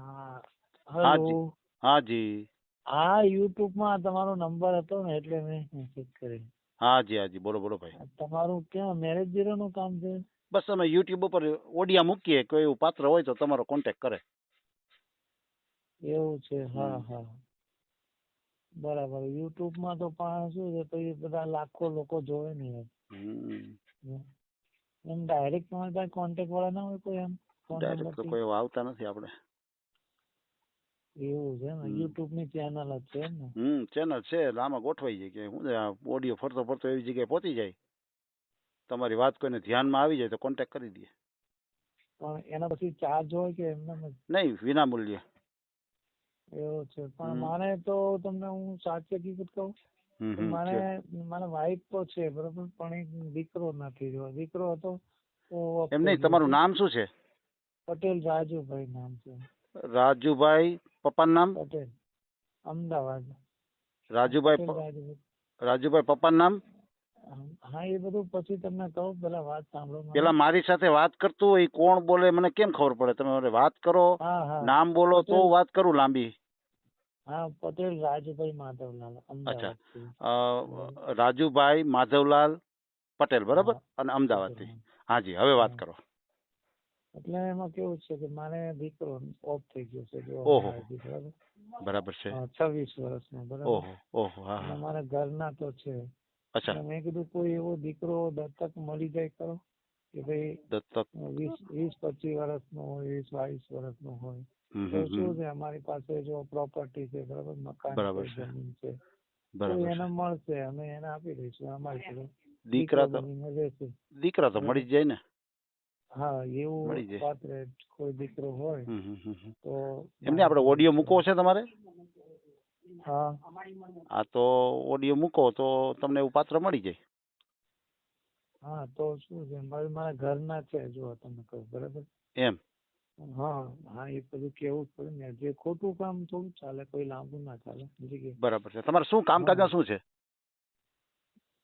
હા હાજી હેલો હા જી. હા યુટ્યુબમાં તમારો નંબર હતો ને એટલે મેં મેસેજ કરી હા જી હા જી બોલો બોલો ભાઈ. તમારું ક્યાં મેરેજ બ્યુરો નું કામ છે? બસ અમે યુટ્યુબ ઉપર ઓડિયા મૂકીએ કોઈ એવું પાત્ર હોય તો તમારો કોન્ટેક્ટ કરે. એવું છે હા હા. બરાબર યુટ્યુબમાં તો પણ શું છે પછી બધા લાખો લોકો જોવે ને. એમ. ડાયરેક્ટ તમારી પાસે કોન્ટેક્ટ વાળા ના હોય કોઈ એમ? ડાયરેક્ટ તો કોઈ આવતા નથી આપણે. એવું છે ને? યુટ્યુબની ચેનલ જ છે ને? હમ ચેનલ છે એટલે આમાં ગોઠવાઈ જાય કે શું ઓડિયો ફરતો ફરતો એવી જગ્યાએ પહોંચી જાય. તમારી વાત કોઈને ધ્યાનમાં આવી જાય તો કોન્ટેક્ટ કરી દઈએ પણ એના પછી ચાર્જ હોય કે એમને નહીં વિના મૂલ્યે. એવું છે. પણ મારે તો તમને હું સાચી હકીકત કહું? મારે મારે વાઈફ તો છે બરોબર? પણ એક દીકરો નથી જો દીકરો હતો એમ નહીં તમારું નામ શું છે? પટેલ રાજુભાઈ નામ છે. રાજુભાઈ પપ્પાનું નામ? પટેલ. અમદાવાદ. રાજુભાઈ રાજુભાઈ. પપ્પાનું નામ? હા એ બધું પછી તમને કહું પેલા વાત સાંભળો પેલા મારી સાથે વાત કરતું હોય કોણ બોલે મને કેમ ખબર પડે? તમે મને વાત કરો નામ બોલો તો વાત કરું લાંબી. હા પટેલ રાજુભાઈ માધવલાલ અચ્છા. રાજુભાઈ માધવલાલ પટેલ બરાબર. અને અમદાવાદથી. હાજી હવે વાત કરો. એટલે એમાં કેવું છે કે મારે દીકરો ઓફ થઈ ગયો છે ઓહો. બરાબર બરાબર છે. છવ્વીસ વર્ષનો બરાબર? ઓહો ઘર હા મારા ઘરના તો છે. અચ્છા. મેં કીધું કોઈ એવો દીકરો દત્તક મળી જાય ખરો? કે ભાઈ દત્તક. વીસ વીસ પચીસ વર્ષનો હોય વીસ બાવીસ વર્ષનો હોય. તો શું છે અમારી પાસે જો પ્રોપર્ટી છે બરાબર? મકાન છે. જમીન છે. બરાબર એને મળશે અમે એને આપી દઈશું અમારી દીકરા તો દીકરા તો મળી જ જાય ને? હા એવું મળી. પાત્ર કોઈ દીકરો હોય હમ હમ હમ હમ. તો એમને આપણે ઓડિયો મૂકવો છે તમારે? હા. હા તો ઓડિયો મૂકો તો તમને એવું પાત્ર મળી જાય. હા તો શું છે મારે મારા ઘરના છે જો તમને કહો બરાબર? એમ? હા હા એ બધું કેવું જ પડે ને જે ખોટું કામ થોડું ચાલે કોઈ લાંબુ ના ચાલે સમજી ગયા? બરાબર છે. તમારે શું કામકાજમાં શું છે?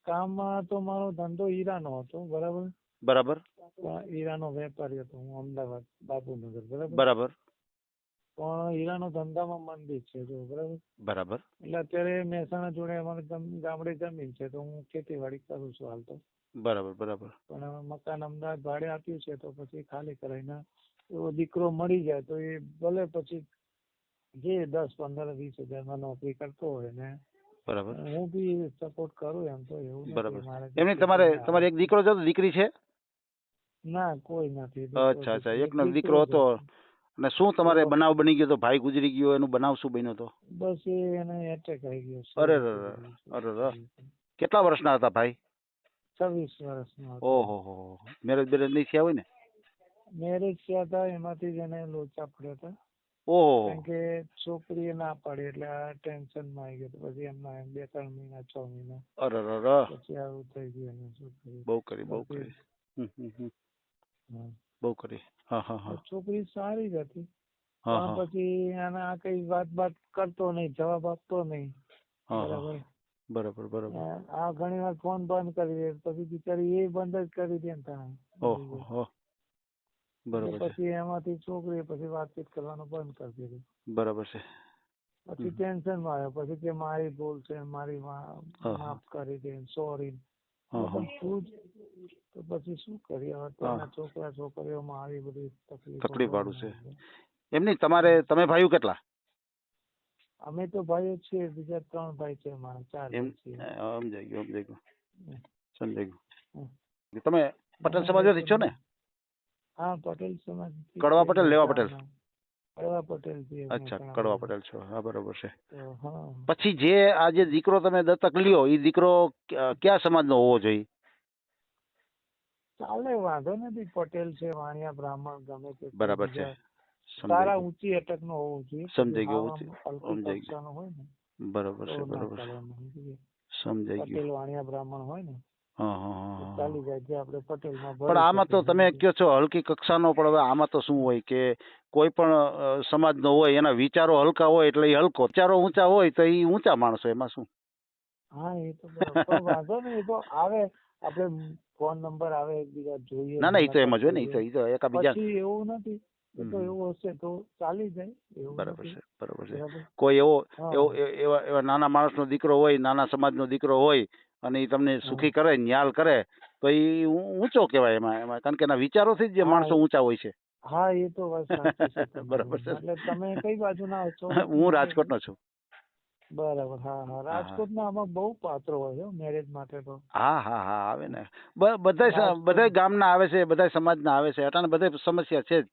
કામમાં તો મારો ધંધો હીરાનો હતો બરાબર? બરાબર? હીરાનો વેપારી હતો હું અમદાવાદ બાપુનગર બરાબર? બરાબર. પણ હીરાનો ધંધામાં મંદી છે જો બરાબર? બરાબર. એટલે અત્યારે મહેસાણા જોડે અમારે ગામડે જમીન છે તો હું ખેતીવાડી કરું છું હાલ તો. બરાબર બરાબર. પણ હવે મકાન અમદાવાદ ભાડે આપ્યું છે તો પછી ખાલી કરાવીને એવો દીકરો મળી જાય તો એ ભલે પછી જે દસ પંદર વીસ હજારમાં નોકરી કરતો હોય ને બરાબર. હું બી સપોર્ટ કરું એમ તો એવું બરાબર. એમની તમારે તમારે એક દીકરો છે દીકરી છે? ના કોઈ નથી અચ્છા અચ્છા. એકનો દીકરો હતો. અને શું તમારે બનાવ બની ગયો તો? ભાઈ ગુજરી ગયો એનું બનાવ શું બન્યો તો? બસ એને એટેક આવી ગયો અરે અરે અરે. કેટલા વર્ષના હતા ભાઈ? છવ્વીસ વર્ષના ઓહો હો મેરેજ બેરેજ નહીં થયા હોય ને? મેરેજ થયા હતા એમાંથી જ એને લોચા પડ્યા હતા. ઓહો કારણ કે છોકરીએ ના પાડી એટલે આ ટેન્શનમાં આવી ગયો પછી એમના એમ બે ત્રણ મહિના છ મહિના. અરે અરે. પછી આવું થઈ ગયું એને શું બહુ કરી બહુ કરી. હમ, હમ, હમ. બહુ કરી. છોકરી સારી જ હતી. પછી આ કઈ વાત બાત કરતો નહીં જવાબ આપતો નહીં. બરાબર. બરાબર બરાબર. આ ઘણી વાર ફોન બંધ કરી દે પછી બિચારી એ બંધ જ કરી દે ને. બરાબર પછી એમાંથી છોકરીએ પછી વાતચીત કરવાનું બંધ કરી દીધું. બરાબર છે. પછી ટેન્શનમાં આવ્યો. પછી કે મારી ભૂલ છે મારી માફ કરી દે સોરી. તું તો પછી શું કરીએ? હવે અત્યારના છોકરા છોકરીઓમાં આવી બધી તકલીફ તકલીફ વાળું છે. એમ નહીં તમારે તમે ભાઈઓ કેટલા? અમે તો ભાઈઓ છીએ બીજા ત્રણ ભાઈ છે મારા ચાર એમ સમજાઈ ગયું સમજાઈ ગયું સમજાઈ ગયું તમે પટેલ સમાજમાંથી છો ને? હા પટેલ સમાજ કડવા પટેલ, લેવા પટેલ? કડવા પટેલ અચ્છા કડવા પટેલ છો. હા બરોબર છે. પછી જે આ જે દીકરો તમે દત્તક લ્યો એ દીકરો કયા કયા સમાજનો હોવો જોઈએ? ચાલે વાંધો નથી પટેલ છે વાણિયા બ્રાહ્મણ ગમે તે બરાબર છે. સારા ઊંચી અટક નો હોવું જોઈએ. સમજાઈ ગયું, સમજાઈ ગયું. હોય ને બરાબર છે બરાબર છે. સમજાઈ ગયા. પટેલ વાણિયા બ્રાહ્મણ હોય ને પણ આમાં તો તમે કયો છો હલકી કક્ષાનો પણ હવે આમાં તો શું હોય કે કોઈ પણ સમાજ સમાજનો હોય એના વિચારો હલકા હોય એટલે એ હલકો. વિચારો ઊંચા હોય તો એ ઊંચા માણસો એમાં શું? હા એ તો વાંધો નહીં તો આવે. આપણે ફોન નંબર આવે એકબીજા જોઈએ ના ના એ તો એમ જ હોય ને એ તો એ તો એકાબીજા પછી એવું નથી તો એવું હશે તો ચાલી જાય બરાબર છે બરાબર છે. કોઈ એવો એવો એવા એવા નાના માણસનો દીકરો હોય નાના સમાજનો દીકરો હોય અને એ તમને સુખી કરે ન્યાલ કરે તો એ ઊંચો કહેવાય એમાં એમાં. કારણ કે એના વિચારોથી જ જે માણસો ઊંચા હોય છે. હા એ તો વાત. બરાબર છે. એટલે તમે કઈ બાજુના છો? હું રાજકોટનો છું. બરાબર હા હા. રાજકોટમાં આમાં બહુ પાત્રો હોય મેરેજ માટે તો. હા હા હા આવે ને. બધા બધાય ગામના આવે છે બધા સમાજના આવે છે. અટાણે બધે સમસ્યા છે જ.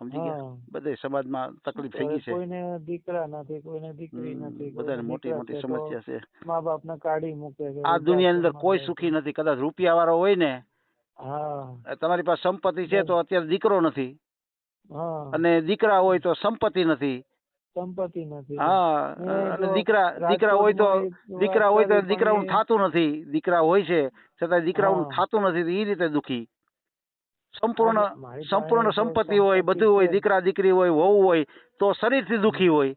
સમજી ગયા? હા. સમાજમાં તકલીફ થઈ ગઈ છે. કોઈને દીકરા નથી કોઈને દીકરી નથી બધાને મોટી મોટી સમસ્યા છે. મા બાપને કાઢી મૂકે છે આ દુનિયાની અંદર કોઈ સુખી નથી. કદાચ રૂપિયા વાળો હોય ને હા. તમારી પાસે સંપત્તિ છે તો અત્યારે દીકરો નથી. અને દીકરા હોય તો સંપત્તિ નથી. સંપત્તિ નથી. હા અને દીકરા દીકરા હોય તો દીકરા હોય તો દીકરાનું થાતું નથી. દીકરા હોય છે છતાં દીકરાનું. થાતું નથી એ રીતે દુખી. સંપૂર્ણ સંપૂર્ણ સંપત્તિ હોય બધું હોય દીકરા દીકરી હોય વહુ હોય તો દુખી હોય.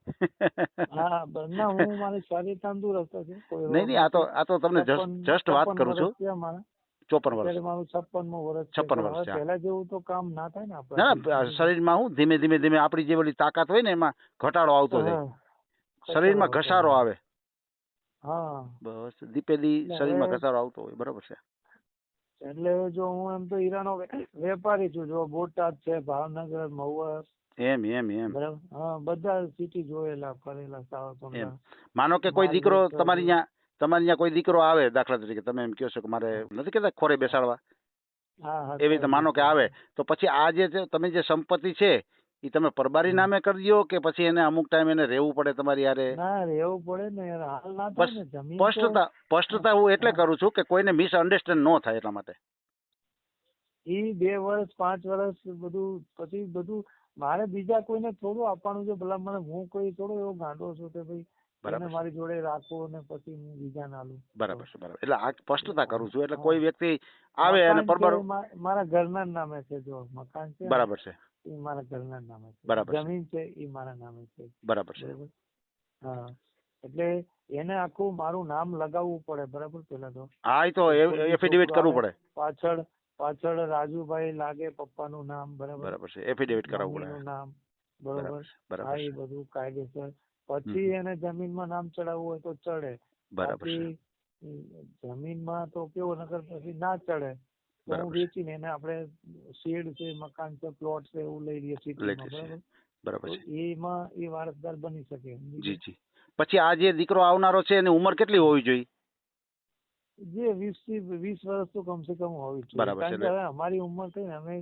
શરીર તંદુરસ્ત છે. કોઈ નહીં નહીં આ તો આ તો તમને જસ્ટ વાત કરું છું. ચોપન વર્ષ. મારું છપ્પનમું વર્ષ છે. 56 પણ વર્ષ પહેલા જેવું તો કામ ના થાય ને ના આપણે. ના શરીરમાં હું ધીમે ધીમે ધીમે આપણી જે ઓલી તાકાત હોય ને એમાં ઘટાડો આવતો જાય. શરીરમાં ઘસારો આવે. હા. બસ દીપે દી શરીરમાં ઘસારો આવતો હોય બરાબર છે. એટલે જો હું એમ તો હીરાનો વેપારી છું જો બોટાદ છે ભાવનગર મહુવા. એમ એમ એમ. બરાબર? હા બધા સિટી જોયેલા ફરેલા. માનો કે કોઈ દીકરો તમારી. ત્યાં તમારી ત્યાં કોઈ દીકરો આવે દાખલા તરીકે તમે એમ કહો છો કે મારે નથી કહેતા ખોરે બેસાડવા? એવી રીતે માનો કે આવે તો પછી આ જે તમે જે સંપત્તિ છે એ તમે પરબારી નામે કરી દો કે પછી એને અમુક ટાઈમ એને રહેવું પડે તમારી યારે રહેવું પડે ને સ્પષ્ટતા સ્પષ્ટતા હું એટલે કરું છું કે કોઈને મિસઅન્ડરસ્ટેન્ડ ન થાય એટલા માટે. ઈ બે વર્ષ પાંચ વર્ષ બધું પછી બધું મારે બીજા કોઈને થોડું આપવાનું છે ભલા મને હું કોઈ થોડો એવો ગાંડો છું કે ભાઈ બરાબર મારી જોડે રાખો અને પછી હું બીજા ના લઉં બરાબર છે બરાબર. એટલે આ સ્પષ્ટતા કરું છું. એટલે કોઈ વ્યક્તિ આવે અને પરબાર મારા ઘરના નામે છે જો. મકાન છે બરાબર છે. એ મારા ઘરના નામે છે. બરાબર જમીન છે એ મારા નામે છે. બરાબર છે. હા. એટલે એને આખું મારું નામ લગાવવું પડે બરાબર પેલા તો? હા તો એફિડેવિટ કરવું પડે. પાછળ પાછળ રાજુભાઈ લાગે પપ્પાનું નામ બરાબર? બરાબર છે. એફિડેવિટ કરાવવું પડે. નામ બરાબર? હા એ બધું કાયદેસર પછી એને જમીનમાં નામ ચડાવવું હોય તો ચડે. બરાબર બાકી જમીન જમીનમાં તો કેવો નગર પછી ના ચડે. તો હું વેચીને એને આપણે શેડ છે મકાન છે પ્લોટ છે એવું લઈ લઈએ સિટીમાં. બરાબર? એમાં એ વારસદાર બની શકે જી જી. પછી આ જે દીકરો આવનારો છે એની ઉંમર કેટલી હોવી જોઈએ? જે વીસથી વીસ વર્ષ તો કમસે કમ હોવી જોઈએ. કારણ કે હવે અમારી ઉંમર થઈ ને અમે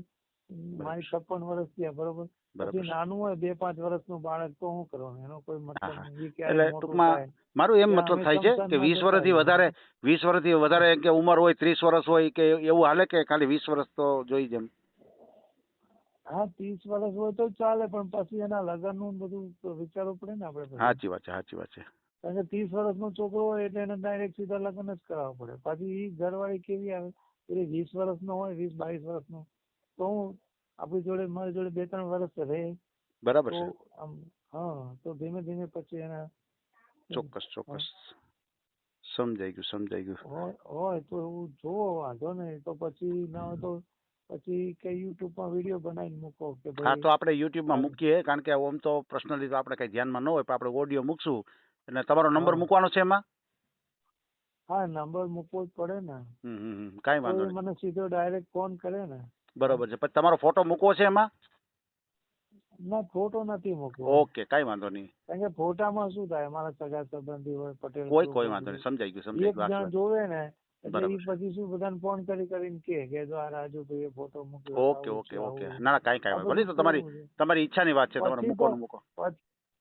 મારી છપ્પન વર્ષ થયા બરાબર? પછી નાનું હોય બે પાંચ વર્ષનું બાળક તો શું કરવાનું એનો કોઈ મતલબ. એ એટલે ટૂંકમાં મારું એમ મતલબ થાય છે કે વીસ વર્ષથી વધારે વીસ વર્ષથી વધારે કે ઉંમર હોય ત્રીસ વર્ષ હોય કે એવું હાલે કે ખાલી વીસ વર્ષ તો જોઈ જેમ? હા ત્રીસ વર્ષ હોય તો ચાલે પણ પછી એના લગ્નનું બધું વિચારવું પડે ને આપડે સાચી વાત છે સાચી વાત છે. કારણ કે ત્રીસ વર્ષનો છોકરો હોય એટલે એને ડાયરેક્ટ સીધા લગ્ન જ કરાવવા પડે. પાછી ઈ ઘરવાળી કેવી આવે? એ વીસ વર્ષનો હોય વીસ બાવીસ વર્ષનો. તો હું આપણી જોડે મારી જોડે બે ત્રણ વર્ષ રહે બરાબર છે. હા તો ધીમે ધીમે પછી એના ચોક્કસ ચોક્કસ. સમજાઈ ગયું સમજાઈ ગયું. હોય તો એવું જોવો વાંધો નહીં. તો પછી ના હોય તો પછી કે યુટ્યુબમાં વીડિયો બનાવીને મૂકો કે હા તો આપણે યુટ્યુબમાં. મૂકીએ કારણ કે આમ તો પર્સનલી તો આપણે કઈ ધ્યાનમાં ન હોય પણ આપણે ઓડિયો મૂકશું. એટલે તમારો નંબર. મૂકવાનો છે એમાં? હા નંબર મૂકવો જ પડે ને. કાંઈ વાંધો મને સીધો ડાયરેક્ટ ફોન કરે ને. બરોબર છે. પછી તમારો ફોટો મૂકવો છે એમાં? ના ફોટો નથી મૂકવો. ઓકે કાંઈ વાંધો નહીં. કારણ કે ફોટામાં શું થાય મારા સગા સંબંધી હોય પટેલ કોઈ કોઈ વાંધો નહીં સમજાઈ ગયું સમજાઈ ગયું જણ જોવે ને પછી શું બધાને ફોન કરી કરીને કે કે જો આ રાજુભાઈએ ફોટો મૂક્યો ઓકે ઓકે ઓકે. ના ના કાંઈ કાંઈ ભલે તો તમારી. તમારી ઈચ્છાની વાત છે તમારે મૂકો મૂકો.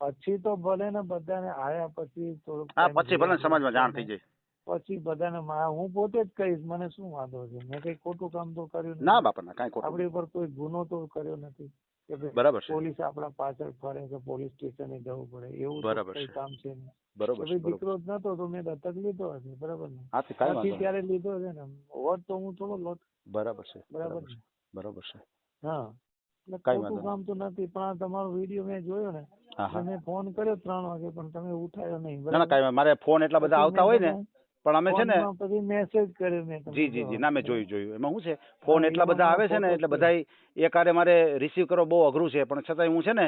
પછી- તો ભલે ને બધાને આયા પછી થોડું હા પછી ભલે સમાજમાં જાણ થઈ જાય. પછી બધાને હું પોતે જ કહીશ મને શું વાંધો છે? મેં કઈ ખોટું કામ તો કર્યું ના બાપા ના કાંઈ ખોટું આપણી ઉપર કોઈ ગુનો તો કર્યો નથી કે બરાબર છે. પોલીસ આપણા પાછળ ફરે કે પોલીસ સ્ટેશને જવું પડે. એવું બરાબર કઈ કામ છે બરાબર છે દીકરો જ નતો તો મેં દત્તક લીધો હશે બરાબર ને? વાંધો ત્યારે લીધો છે ને? હોત તો હું થોડો લોટ બરાબર છે બરાબર છે બરોબર છે. હા. એટલે કાંઈ ખોટું કામ તો નથી પણ આ તમારો વીડિયો મેં જોયો ને મેં ફોન કર્યો ત્રણ વાગે પણ તમે ઉઠાયો નહીં ના કાંઈ મારે ફોન એટલા બધા આવતા હોય ને પણ અમે છે ને પછી મેસેજ કર્યો મેં જી જી જી. ના મેં જોયું જોયું. એમાં શું છે? ફોન એટલા બધા આવે છે ને એટલે બધા એકારે મારે રિસીવ કરવો બહુ અઘરું છે. પણ છતાંય હું છે ને.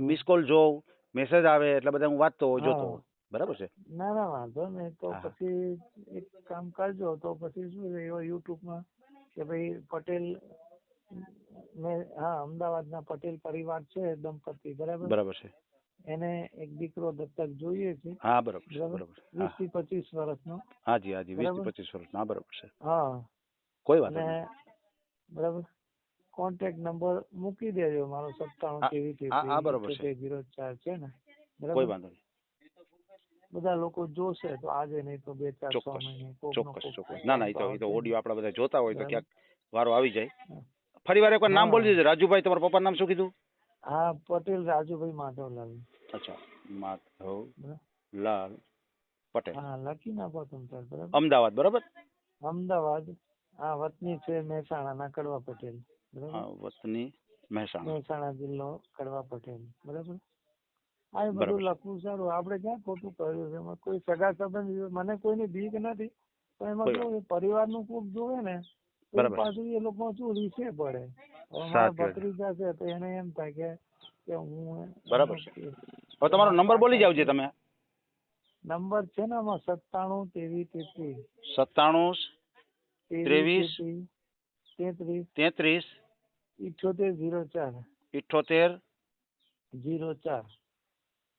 મિસ કોલ જોઉં મેસેજ આવે એટલે બધા હું વાંચતો જોતો. બરાબર છે? ના ના વાંધો નહીં. તો પછી એક કામ કરજો. તો પછી શું છે યુટ્યુબમાં કે ભાઈ પટેલ મેં હા અમદાવાદના પટેલ પરિવાર છે દંપતી બરાબર? બરાબર છે. એને એક દીકરો દત્તક જોઈએ છે. હા બરોબર છે બરાબર? વીસથી પચીસ વર્ષનો. હાજી હાજી વીસથી પચીસ વર્ષ હા બરોબર છે. હા. કોઈ વાત નહીં. બરાબર? કોન્ટેક્ટ નંબર મૂકી દેજો મારો સત્તાણું કેવી તેવી હા, બરોબર છે. જીરો ચાર છે ને. કોઈ વાંધો નહીં. બધા લોકો જોશે તો આજે નહીં તો બે ચાર છ ચોક્કસ, મહિને ચોક્કસ ચોક્કસ. ના ના એ તો એ તો ઓડિયો આપણા બધા જોતા હોય તો ક્યાંક વારો આવી જાય. ફરી વાર એકવાર નામ હા. બોલી દેજો. રાજુભાઈ તમારા પપ્પાનું નામ શું કીધું? હા પટેલ રાજુભાઈ માધવલાલ. અચ્છા માધવલાલ પટેલ. હા લખી નાખો તમે બરાબર? અમદાવાદ બરાબર? અમદાવાદ. હા વતની છે મહેસાણાના કડવા પટેલ હા, વતની મહેસાણા. મહેસાણા જિલ્લો કડવા પટેલ બરાબર? આ એ બધું લખવું સારું. આપણે ક્યાં ખોટું કર્યું છે? એમાં કોઈ સગા સંબંધ મને કોઈની બીક નથી પણ એમાં કેવું પરિવારનું કોક જોવે ને પાછું એ લોકો શું રીસે પડે? હવે મારા સાચી વાત. ભત્રીજા છે તો એને એમ થાય કે કે હું બરાબર છે. હવે તમારો નંબર બોલી જાવજે તમે. નંબર છે ને આમાં સત્તાણું ત્રેવીસ તેત્રીસ. સત્તાણું ત્રેવીસ, તેત્રીસ તેત્રીસ ઇઠ્યોતેર જીરો ચાર. ઇઠ્ઠોતેર જીરો ચાર.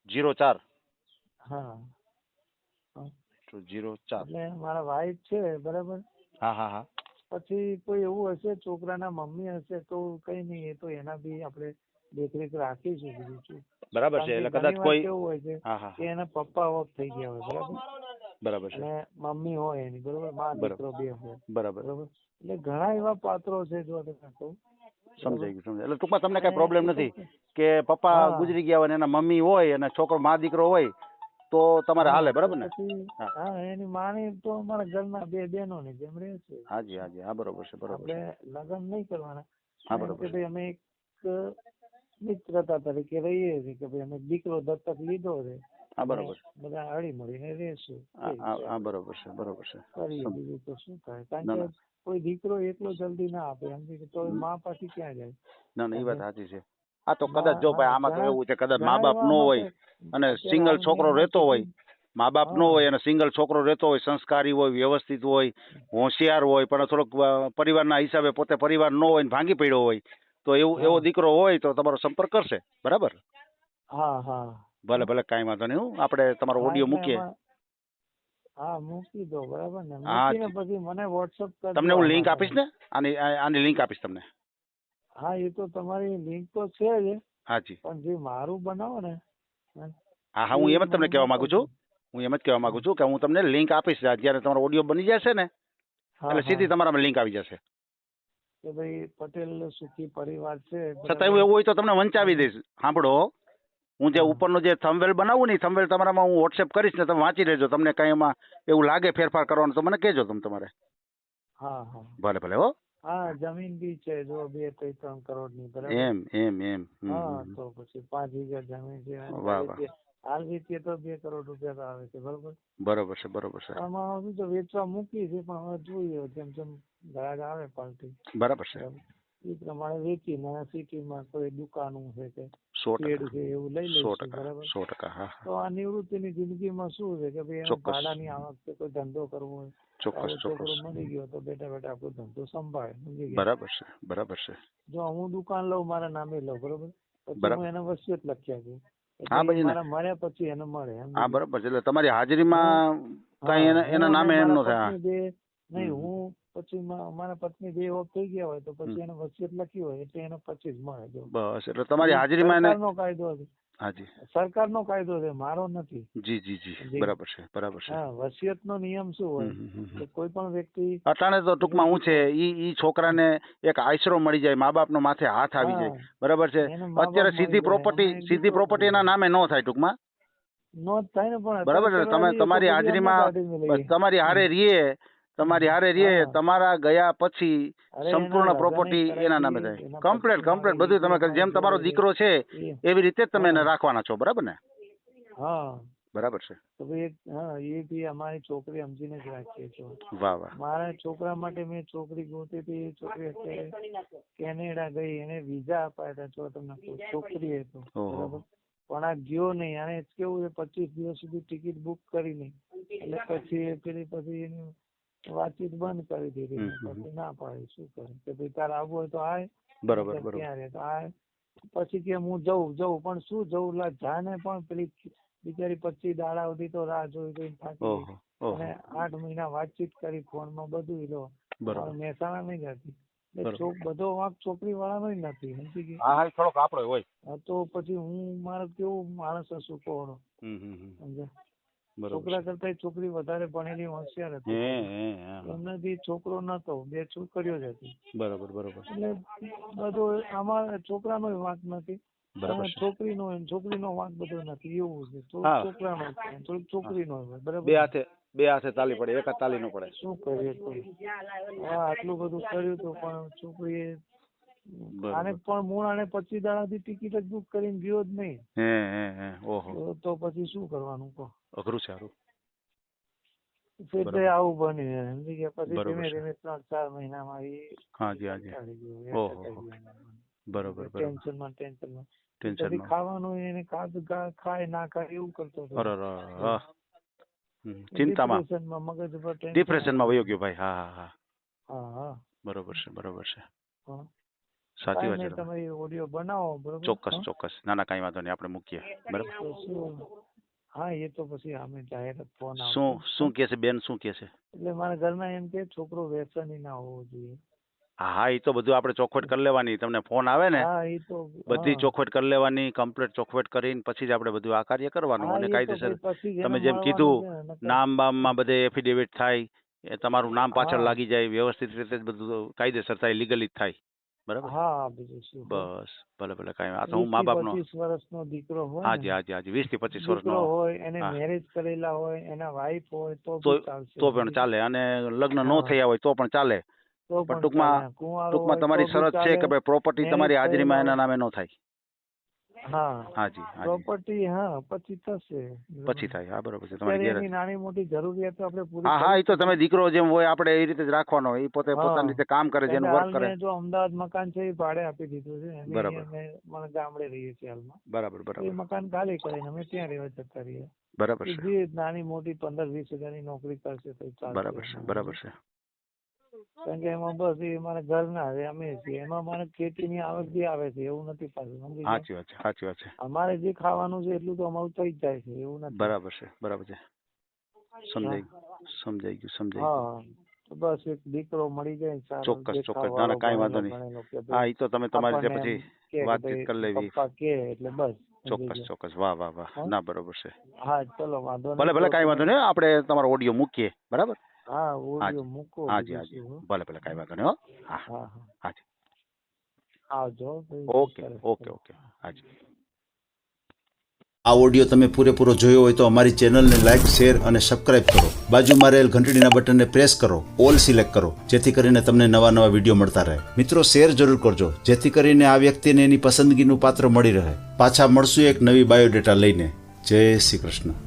જીરો ચાર. હા. જીરો ચાર. એટલે મારા વાઈફ છે બરાબર? હા હા હા. પછી કોઈ એવું હશે છોકરાના મમ્મી હશે તો કઈ નહીં એ તો એના બી આપણે દેખરેખ રાખીશું બીજું શું. બરાબર છે એટલે કદાચ કોઈ કેવું હોય છે હા હા કે એના પપ્પા ઓફ થઈ ગયા હોય બરાબર? બરાબર છે. અને મમ્મી હોય એની બરોબર? મા. દીકરો બે હોય બરાબર. બરાબર? એટલે ઘણા એવા પાત્રો છે જો તમે કહું. સમજાઈ ગયું સમજાય એટલે ટૂંકમાં તમને કઈ પ્રોબ્લેમ નથી કે પપ્પા ગુજરી ગયા હોય અને એના મમ્મી હોય અને છોકરો મા દીકરો હોય તો તમારે હાલે બરાબર ને? હા. એની માની તો અમારા ઘરના બે બહેનો ની જેમ રહે છે. હાજી હાજી. હા બરોબર છે બરોબર આપણે લગ્ન નહીં કરવાના. હા બરોબર છે. ભાઈ અમે એક મિત્રતા તરીકે રહીએ છીએ કે ભાઈ અમે દીકરો દત્તક લીધો છે. હા બરોબર બધા હળી મળીને રહેશું હા બરોબર છે બરોબર છે. કરીએ બીજું તો શું થાય? કારણ કે કોઈ દીકરો એટલો જલ્દી ના આપે. એમ કે તો મા પાછી ક્યાં જાય? ના ના એ વાત સાચી છે. હા તો કદાચ જો ભાઈ આમાં તો એવું છે કદાચ મા બાપ નો હોય અને સિંગલ છોકરો રહેતો હોય મા બાપ નો હોય અને સિંગલ છોકરો રહેતો હોય સંસ્કારી હોય વ્યવસ્થિત હોય હોશિયાર હોય પણ થોડોક પરિવારના હિસાબે પોતે પરિવાર નો હોય ભાંગી પડ્યો હોય તો એવું એવો દીકરો હોય તો તમારો સંપર્ક કરશે બરાબર? હા હા. ભલે ભલે કાંઈ વાંધો નહીં હું આપણે તમારો ઓડિયો મૂકીએ. હા મૂકી દો બરાબર ને? હા, મૂકીને પછી મને વોટ્સઅપ તમને હું લિંક આપીશ ને? આની આની લિંક આપીશ તમને. હા એ તો તમારી લિંક તો છે જ. હાજી. પણ જે મારું બનાવો ને હા, હા હા એમ જ તમને મને કહેવા માંગુ છું. હું એમ જ કહેવા માંગુ છું કે હું તમને લિંક આપીશ. જ્યારે તમારો ઓડિયો બની જશે ને એટલે સીધી તમારામાં લિંક આવી જશે. કે ભાઈ પટેલ સુખી પરિવાર છે છતાં એવું એવું હોય તો તમને વંચાવી દઈશ. સાંભળો હું જે. ઉપરનો જે થંબવેલ બનાવું ને થંબવેલ તમારામાં હું વોટ્સએપ કરીશ ને તમે વાંચી લેજો. તમને કઈ એમાં એવું લાગે ફેરફાર કરવાનો તો મને કહેજો તમે તમારે. હા હા. ભલે ભલે હો. હા જમીન બી છે જો બે ત્રણ ત્રણ કરોડની બરાબર? એમ એમ એમ. હા તો પછી પાંચ વીઘા જમીન છે. હાલ વેચીએ તો બે કરોડ રૂપિયા તો આવે છે બરોબર? બરોબર છે બરોબર છે. આમાં શું તો વેચવા મૂકી છે પણ હવે જોઈએ જેમ જેમ ગ્રાહક આવે પાર્ટી બરાબર છે. એ પ્રમાણે વેચીને સિટીમાં કોઈ દુકાનું છે કે શેડ છે એવું લઈ લઈશું બરાબર? સો ટકા. તો આ નિવૃત્તિની જિંદગીમાં શું છે કે ભાઈ ભાડાની આવક છે કોઈ ધંધો કરવો હોય ચોક્કસ ચોક્કસ. મળી ગયો તો બેઠા બેઠા આપણો ધંધો સંભાળે બરાબર છે બરાબર છે. જો હું દુકાન લઉં મારા નામે લઉં બરાબર? પછી. હું એને વસિયત લખ્યા છે હા, ભાઈ, મારા મર્યા પછી એને મળે હા બરાબર છે. એટલે તમારી હાજરીમાં કઈ એના નામે એમ નો મારા થાય નહીં હું પછી મારા પત્ની બે ઓફ થઈ ગયા હોય તો પછી એને વસિયત લખી હોય એટલે એને પછી જ મળે બસ એટલે તમારી હાજરીમાં એને કાયદો છે હાજી. સરકારનો કાયદો છે મારો નથી. જી જી જી. બરાબર છે બરાબર છે. હા વસિયતનો નિયમ શું હોય. કે કોઈ પણ વ્યક્તિ અટાણે તો ટૂંકમાં હું છે ઈ ઈ છોકરાને એક આશરો મળી જાય મા બાપનો માથે હાથ આવી જાય. બરાબર છે? અત્યારે સીધી પ્રોપર્ટી સીધી પ્રોપર્ટી એના નામે ન થાય ટૂંકમાં. નો થાય ને પણ બરાબર છે? તમે તમારી હાજરીમાં તમારી હારે રીએ તમારી હારે રે તમારા ગયા પછી સંપૂર્ણ પ્રોપર્ટી એના નામે થાય. કમ્પ્લેટ કમ્પ્લેટ બધું તમે જેમ તમારો દીકરો છે એવી રીતે જ તમે એને રાખવાના છો બરાબર ને? હા. બરાબર છે. તો ભાઈ હા એ બી અમારી છોકરી સમજીને જ રાખીએ છો વાહ વાહ. મારા છોકરા માટે મેં છોકરી ગોતી હતી એ છોકરી અત્યારે કેનેડા ગઈ એને વિઝા અપાયા હતા જો તમને છોકરી હતો બરાબર? પણ આ ગયો નહીં આને કેવું છે પચીસ દિવસ સુધી ટિકિટ બુક કરી નહીં. એટલે પછી એ પેલી પછી એની વાતચીત બંધ કરી દીધી. પછી ના પાડી શું કરે? કે ભાઈ તારે આવવું હોય તો આય. બરોબર ક્યાં રહે તો આય. પછી કે હું જઉં જઉં. પણ શું જવું લા જાને પણ પેલી બિચારી પચીસ દાડા સુધી તો રાહ જોઈ જોઈને થાકી અને આઠ મહિના વાતચીત કરી ફોનમાં બધું ઈ લો. પણ મહેસાણા નહીં જતી. બધો વાંક છોકરી વાળા નો નથી સમજી ગઈ હા હા થોડોક આપણો હોય. તો પછી હું મારો કેવું માણસ છું કોણ. સમજ્યા? છોકરા કરતા છોકરી વધારે ભણેલી હોશિયાર હતી. એમનાથી છોકરો નતો બે છોકરીઓ જ હતી. બરોબર બરોબર. એટલે બધું આમાં છોકરાનો વાંક નથી. છોકરી નો છોકરીનો ને છોકરીનો વાંક બધો નથી એવું છે. છોકરાનો છે થોડુંક છોકરીનો હોય બરાબર? બે હાથે બે હાથે તાલી પડે એક હાથ તાલી નો પડે. શું કરીએ હા આટલું બધું કર્યું હતું પણ છોકરીએ. આને પણ મૂળ આને પચીસ દાડાથી ટિકિટ જ બુક કરીને ગયો જ નહીં. હે હે હે. ઓહો. તો- પછી શું કરવાનું કહો? અઘરું છે એટલે આવું બન્યું સમજી ગયા પછી ધીમે ધીમે ત્રણ ચાર મહિનામાં એ હાજી હાજી. ઓહો. બરોબર ટેન્શન ટેન્શનમાં ટેન્શનમાં ટેન્શનમાં ખાવાનું એને ખાધ ખાય ના ખાય એવું કરતો હતો. અરે ચિંતામાં. ડિપ્રેશનમાં વયો ગયો ભાઈ. હા. હા હા. બરોબર છે બરોબર છે. હા. સાચી વાત છે તમે ઓડિયો બનાવો બરોબર? ચોક્કસ ચોક્કસ. ના ના કાંઈ વાંધો નહીં આપણે મૂકીએ. બરાબર? શું? હા એ તો પછી અમે જાહેરાત ફોન શું શું કહે છે બેન શું કહે છે? એટલે મારા ઘરના એમ કે છોકરો વ્યસની ના હોવો જોઈએ. હા હા એ તો બધું આપણે ચોખવટ કરી લેવાની. તમને ફોન આવે ને હા એ તો બધી. ચોખવટ કરી લેવાની કમ્પ્લીટ ચોખવટ કરીને પછી જ આપણે બધું આ કાર્ય કરવાનું. અને કાયદેસર તમે જેમ કીધું, નામ બામ બામમાં બધે એફિડેવિટ થાય એ તમારું નામ પાછળ લાગી જાય વ્યવસ્થિત રીતે જ બધું કાયદેસર થાય લીગલી જ થાય. બરાબર? હા બીજું શું બસ ભલે ભલે કાંઈ આ તો હું મા બાપનો પચીસ વર્ષનો દીકરો હોય હાજી ને, હાજી હાજી વીસથી પચીસ દીકરો વર્ષનો હોય એને મેરેજ કરેલા હોય એના વાઈફ હોય તો ચાલશે. તો પણ ચાલે. અને લગ્ન ન થયા હોય તો પણ ચાલે. પણ પણ ટૂંકમાં- ટૂંકમાં તમારી શરત છે કે ભાઈ પ્રોપર્ટી તમારી હાજરીમાં એના નામે ન થાય. હા. હાજી હાજી. પ્રોપર્ટી હા પછી થશે. પછી થાય હા બરોબર છે. તમારી અત્યારે નાની મોટી જરૂરિયાતો આપણે પૂરી હા હા એ તો તમે દીકરો જેમ હોય આપણે એ રીતે જ રાખવાનો એ પોતે પોતાની રીતે કામ કરે છે કે વર્ક કરે. જો અમદાવાદ મકાન છે એ ભાડે આપી દીધું છે. બરાબર. મને ગામડે રહીએ છીએ હાલમાં. બરાબર એ બરાબર મકાન ખાલી કરીને અમે ત્યાં રહેવા જતા રહીએ. બરાબર છે. જે નાની મોટી પંદર વીસ હજારની નોકરી કરશે તો બરાબર છે બરાબર છે. કારણ કે એમાં બસ એ મારા ઘરના છે અમે છીએ એમાં મારે ખેતીની આવક બી આવે છે એવું નથી પાછું સમજી સાચી વાત છે સાચી વાત છે. અમારે જે ખાવાનું છે એટલું તો અમારું થઈ જ જાય છે એવું નથી. બરાબર છે બરાબર છે. સમજાઈ સમજાઈ ગયું સમજાઈ હા બસ એક દીકરો મળી જાય સારો ચોક્કસ, ચોક્કસ. ના, ના, કાંઈ વાંધો નહીં. હા એ તો તમે તમારી જે પછી વાતચીત કરી લેવી. પપ્પા કે એટલે બસ ચોક્કસ ચોક્કસ. વાહ વાહ વાહ. ના બરોબર છે. હા ચલો વાંધો ભલે ભલે કઈ કાંઈ વાંધો નહીં. આપણે તમારો ઓડિયો મૂકીએ. બરાબર? હા ઓડિયો મૂકો હાજી હાજી. ભલે ભલે કાંઈ વાંધો નહીં હો. હા હા હા. હાજી. આવજો ઓકે ઓકે ઓકે હાજી. આ ઓડિયો તમે પૂરેપૂરો જોયો હોય તો અમારી ચેનલને લાઇક શેર અને સબસ્ક્રાઇબ કરો. બાજુમાં રહેલ ઘંટડીના બટનને પ્રેસ કરો ઓલ સિલેક્ટ કરો જેથી કરીને તમને નવા નવા વીડિયો મળતા રહે. મિત્રો શેર જરૂર કરજો જેથી કરીને આ વ્યક્તિને એની પસંદગીનું પાત્ર મળી રહે. પાછા મળશું એક નવી બાયોડેટા લઈને. જય શ્રી કૃષ્ણ.